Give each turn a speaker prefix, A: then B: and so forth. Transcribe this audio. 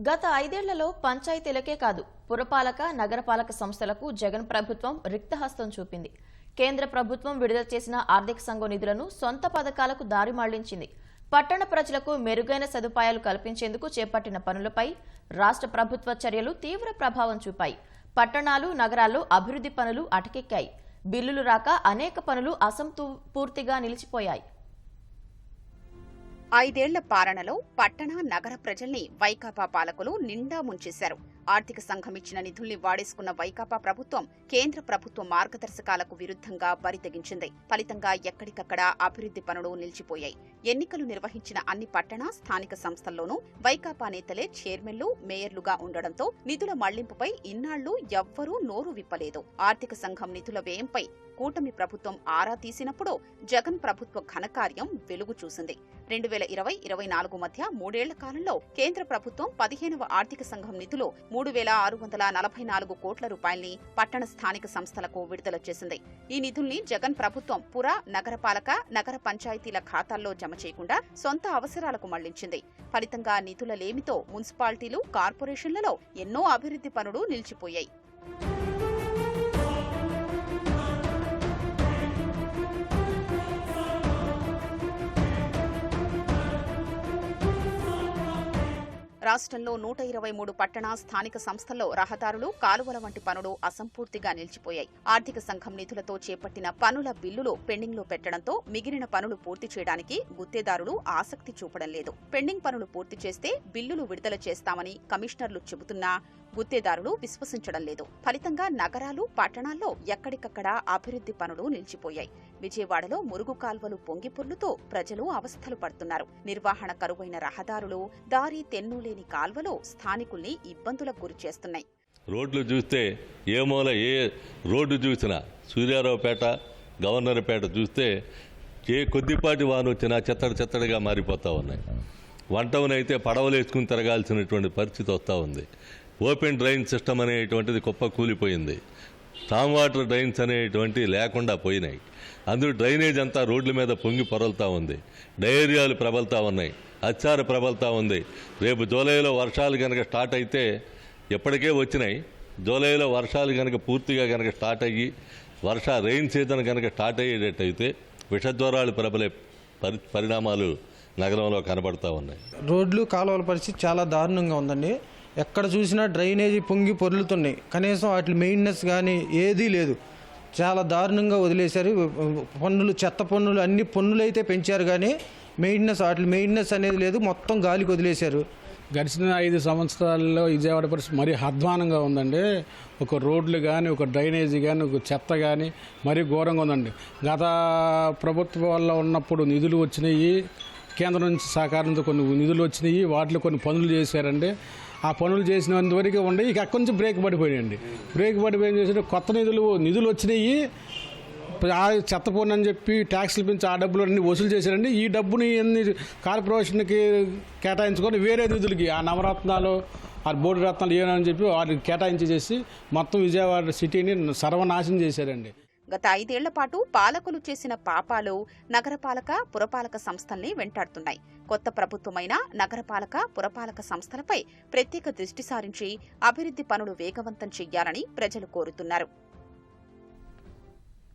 A: గత ఐదేళ్ళలో పంచాయతీలకే కాదు పురపాలక నగరపాలక సంస్థలకు జగన్ ప్రభుత్వం రిక్తహస్తం చూపింది. కేంద్ర ప్రభుత్వం విడుదల చేసిన ఆర్థిక సంఘం నిధులను సొంత పథకాలకు దారి మళ్ళించింది. పట్టణ ప్రజలకు మెరుగైన సదుపాయాలు కల్పించేందుకు చేపట్టిన పనులపై రాష్ట్ర ప్రభుత్వ చర్యలు తీవ్ర ప్రభావం చూపాయి. పట్టణాలు నగరాల్లో అభివృద్ధి పనులు అటకెక్కాయి. బిల్లులు రాక అనేక పనులు అసంపూర్తిగా నిలిచిపోయాయి.
B: ఐదేళ్ళ పాలనలో పట్టణ నగర ప్రజల్ని వైకాపా పాలకులు నిండా ముంచేశారు. ఆర్థిక సంఘం ఇచ్చిన నిధుల్ని వాడేసుకున్న వైకాపా ప్రభుత్వం కేంద్ర ప్రభుత్వ మార్గదర్శకాలకు విరుద్ధంగా బరితెగించింది ఫలితంగా ఎక్కడికక్కడ అభివృద్ది పనులు నిలిచిపోయాయి. ఎన్నికలు నిర్వహించిన అన్ని పట్టణ స్థానిక సంస్థల్లోనూ వైకాపా నేతలే చైర్మన్లు మేయర్లుగా ఉండడంతో నిధుల మళ్ళింపుపై ఇన్నాళ్ళు ఎవ్వరూ నోరు విప్పలేదు. ఆర్థిక సంఘం నిధుల వ్యయంపై కూటమి ప్రభుత్వం ఆరా తీసినప్పుడు జగన్ ప్రభుత్వ ఘనకార్యం వెలుగు చూసింది. రెండు వేల ఇరవై ఇరవై నాలుగు మధ్య మూడేళ్ళ కాలంలో కేంద్ర ప్రభుత్వం పదిహేనవ ఆర్థిక సంఘం నిధులు మూడు వేల ఆరు వందల నలభై నాలుగు కోట్ల రూపాయల్ని పట్టణ స్థానిక సంస్థలకు విడుదల చేసింది. ఈ నిధుల్ని జగన్ ప్రభుత్వం పుర నగరపాలక నగర పంచాయతీల ఖాతాల్లో జమ చేయకుండా సొంత అవసరాలకు మళ్ళించింది. ఫలితంగా నిధుల లేమితో మున్సిపాలిటీలు కార్పొరేషన్లలో ఎన్నో అభివృద్ధి పనులు నిలిచిపోయాయి. రాష్ట్రంలో నూట ఇరవై మూడు పట్టణ స్థానిక సంస్థల్లో రహదారులు కాలువల వంటి పనులు అసంపూర్తిగా నిలిచిపోయాయి. ఆర్థిక సంఘం నిధులతో చేపట్టిన పనుల బిల్లులు పెండింగ్లో పెట్టడంతో మిగిలిన పనులు పూర్తి చేయడానికి గుత్తేదారులు ఆసక్తి చూపడం లేదు. పెండింగ్ పనులు పూర్తి చేస్తే బిల్లులు విడుదల చేస్తామని కమిషనర్లు చెబుతున్నా గుత్తేదారులు విశ్వసించడం లేదు. ఫలితంగా నగరాలు పట్టణాల్లో ఎక్కడికక్కడ అభివృద్ధి పనులు నిలిచిపోయాయి. విజయవాడలో మురుగు కాల్వలు పొంగిపొర్లుతో ప్రజలు అవస్థలు పడుతున్నారు. నిర్వహణ కరువైన రహదారులు దారి తెన్ను లేని కాల్వలు స్థానికుల్ని ఇబ్బందులకు గురి చేస్తున్నాయి.
C: రోడ్లు చూస్తే ఏ మూల ఏ రోడ్డు చూసినా సూర్యారావుపేట గవర్నర్పేట చూస్తే ఏ కొద్దిపాటి వాన వచ్చినా చెత్తడి చెత్తడిగా మారిపోతూ ఉన్నాయి. వంటవనైతే పడవలు వేసుకుని తిరగాల్సినటువంటి పరిస్థితి వస్తూ ఉంది. ఓపెన్ డ్రైన్ సిస్టమ్ అనేటువంటిది కుప్ప కూలిపోయింది. టామ్ వాటర్ డ్రైన్స్ అనేటువంటి లేకుండా పోయినాయి. అందులో డ్రైనేజ్ అంతా రోడ్ల మీద పొంగి పొరలుతూ ఉంది. డయేరియాలు ప్రబలుతూ ఉన్నాయి. అచ్చారు ప్రబలుతూ ఉంది. రేపు జూలైలో వర్షాలు కనుక స్టార్ట్ అయితే ఎప్పటికే వచ్చినాయి. జూలైలో వర్షాలు కనుక పూర్తిగా కనుక స్టార్ట్ అయ్యి వర్ష రెయిన్ సీజన్ కనుక స్టార్ట్ అయ్యేటట్టయితే విషజ్వరాలు ప్రబలే పరి పరిణామాలు నగరంలో కనబడతా ఉన్నాయి.
D: రోడ్లు కాలువల పరిస్థితి చాలా దారుణంగా ఉందండి. ఎక్కడ చూసినా డ్రైనేజీ పొంగి పొర్లుతున్నాయి. కనీసం వాటి మెయింటెనెన్స్ కానీ ఏదీ లేదు. చాలా దారుణంగా వదిలేశారు. పన్నులు చెత్త పన్నులు అన్ని పన్నులు అయితే పెంచారు కానీ మెయింటెనెన్స్ వాటి మెయింటెనెన్స్ అనేది లేదు. మొత్తం గాలికి వదిలేశారు.
E: గడిచిన ఐదు సంవత్సరాల్లో విజయవాడ పరిస్థితి మరీ అధ్వానంగా ఉందండి. ఒక రోడ్లు కానీ ఒక డ్రైనేజీ కానీ ఒక చెత్త కానీ మరీ ఘోరంగా ఉందండి. గత ప్రభుత్వం వల్ల ఉన్నప్పుడు నిధులు వచ్చినాయి. కేంద్రం నుంచి సహకారంతో కొన్ని నిధులు వచ్చినాయి. వాటిలో కొన్ని పనులు చేశారండి. ఆ పనులు చేసినంత వరకు ఉండే. ఇక అక్కడి నుంచి బ్రేక్ పడిపోయాయండి బ్రేక్ పడిపోయిన చేసిన కొత్త నిధులు నిధులు వచ్చినాయి. ఆ చెత్త అని చెప్పి ట్యాక్స్లు పెంచి ఆ డబ్బులు అన్ని వసూలు చేశారండి. ఈ డబ్బుని ఎన్ని కార్పొరేషన్కి కేటాయించుకొని వేరే నిధులకి ఆ నవరత్నాలు ఆ బోర్డు రత్నాలు ఏమని చెప్పి వాటికి చేసి మొత్తం విజయవాడ సిటీని సర్వనాశనం చేశారండి.
B: గత ఐదేళ్ళ పాటు పాలకులు చేసిన పాపాలు నగరపాలక పురపాలక సంస్థల్ని వెంటాడుతున్నాయి. కొత్త ప్రభుత్వమైన నగరపాలక పురపాలక సంస్థలపై ప్రత్యేక దృష్టి సారించి అభివృద్ధి పనులు వేగవంతం చెయ్యాలని ప్రజలు కోరుతున్నారు.